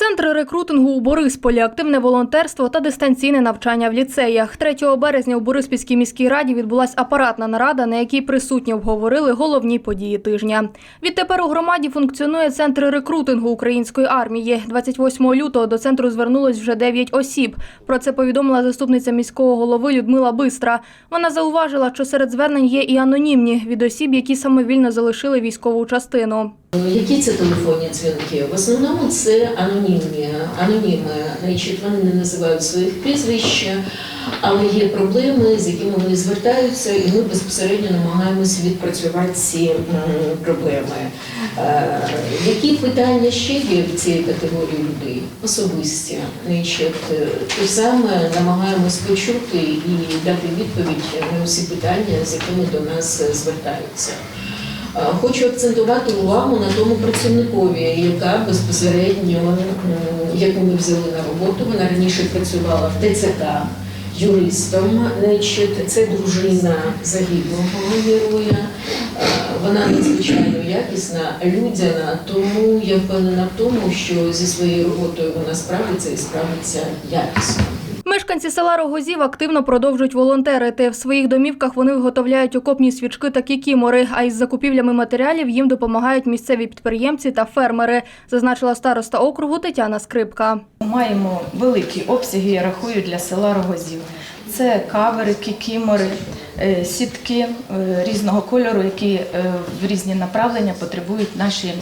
Центр рекрутингу у Борисполі, активне волонтерство та дистанційне навчання в ліцеях. 3 березня у Бориспільській міській раді відбулася апаратна нарада, на якій присутні обговорили головні події тижня. Відтепер у громаді функціонує центр рекрутингу української армії. 28 лютого до центру звернулось вже 9 осіб. Про це повідомила заступниця міського голови Людмила Бистра. Вона зауважила, що серед звернень є і анонімні від осіб, які самовільно залишили військову частину. Які це телефонні дзвінки? В основному це анонімні, аноніми. Значить, вони не називають своїх прізвищ, але є проблеми, з якими вони звертаються, і ми безпосередньо намагаємося відпрацювати ці проблеми. Е, Які питання ще є в цій категорії людей? Особисті. Значить, е, те саме намагаємось почути і дати відповідь на усі питання, з якими до нас звертаються. Е, Хочу акцентувати увагу на тому працівникові, яка безпосередньо, яку ми взяли на роботу, вона раніше працювала в ТЦК юристом. Це дружина загиблого героя. Е, Вона надзвичайно якісна, людяна, тому я впевнена в тому, що зі своєю роботою вона справиться і справиться якісно. Мешканці села Рогозів активно продовжують волонтерити. В своїх домівках вони виготовляють окопні свічки та кікімори, а із закупівлями матеріалів їм допомагають місцеві підприємці та фермери, зазначила староста округу Тетяна Скрипка. Маємо великі обсяги, я рахую, для села Рогозів. Це кавери, кікімори, е, сітки е, різного кольору, які е, в різні направлення потребують наші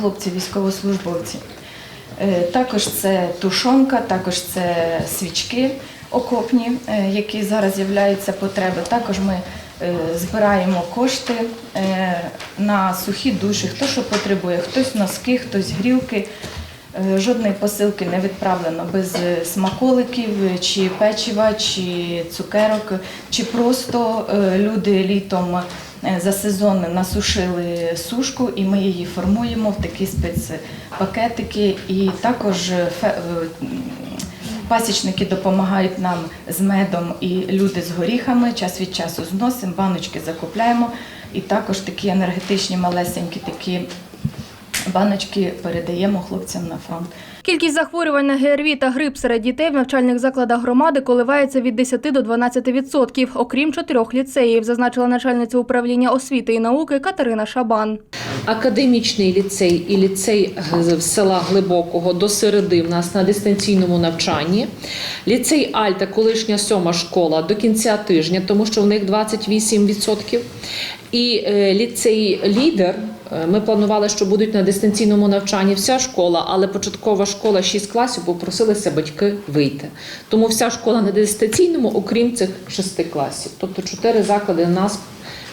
хлопці військовослужбовці. Е, Також це тушонка, також це свічки окопні, е, які зараз з'являються потреби. Також ми е, збираємо кошти е, на сухі душі, хто що потребує, хтось носки, хтось грілки. Е, Жодної посилки не відправлено без е, смаколиків, е, чи печива, чи цукерок, чи просто люди літом за сезон насушили сушку, і ми її формуємо в такі спецпакетики. І також пасічники допомагають нам з медом і люди з горіхами. Час від часу зносимо, баночки закупляємо. І також такі енергетичні малесенькі такі баночки передаємо хлопцям на фронт. Кількість захворювань на ГРВІ та грип серед дітей в навчальних закладах громади коливається від 10 до 12 відсотків, окрім чотирьох ліцеїв, зазначила начальниця управління освіти і науки Катерина Шабан. Академічний ліцей і ліцей з села Глибокого до середи в нас на дистанційному навчанні. Ліцей Альта, колишня сьома школа до кінця тижня, тому що в них 28%. І е, ліцей Лідер. е, Ми планували, що будуть на дистанційному навчанні вся школа, але початкова школа 6 класів попросилися батьки вийти. Тому вся школа на дистанційному, окрім цих 6 класів. Тобто чотири заклади у нас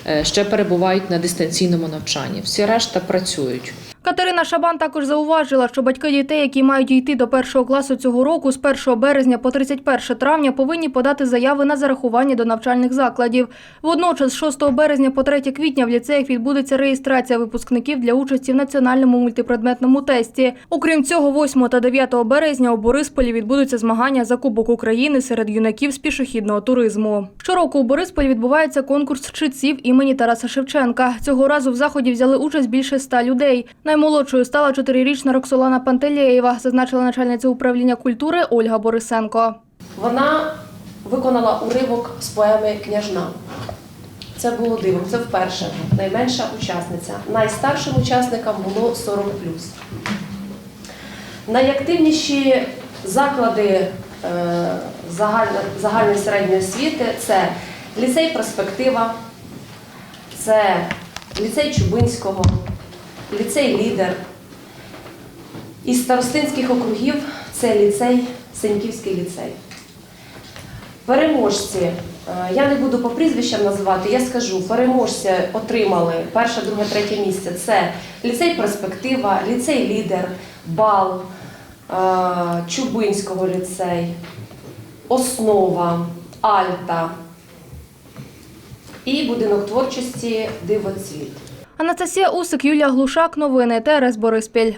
е, ще перебувають на дистанційному навчанні. Всі решта працюють. Катерина Шабан також зауважила, що батьки дітей, які мають йти до першого класу цього року з 1 березня по 31 травня, повинні подати заяви на зарахування до навчальних закладів. Водночас, з 6 березня по 3 квітня в ліцеях відбудеться реєстрація випускників для участі в національному мультипредметному тесті. Окрім цього, 8 та 9 березня у Борисполі відбудуться змагання за Кубок України серед юнаків з пішохідного туризму. Щороку у Борисполі відбувається конкурс читців імені Тараса Шевченка. Цього разу в заході взяли участь більше ста людей. Наймолодшою стала чотирирічна Роксолана Пантелєєва, зазначила начальниця управління культури Ольга Борисенко. Вона виконала уривок з поеми Княжна. Це було дивом, це вперше найменша учасниця. Найстаршим учасникам було 40 Найактивніші заклади е, загальної середньої освіти це ліцей Перспектива, це ліцей Чубинського, ліцей Лідер. Із старостинських округів це ліцей, Сеньківський ліцей. Переможці, е, я не буду по прізвищам називати, я скажу, переможці отримали перше, друге, третє місце. Це ліцей Перспектива, ліцей Лідер, Бал, е, Чубинського ліцей, Основа, Альта і будинок творчості Дивоцвіт. Анастасія Усик, Юлія Глушак. Новини ТРС Бориспіль.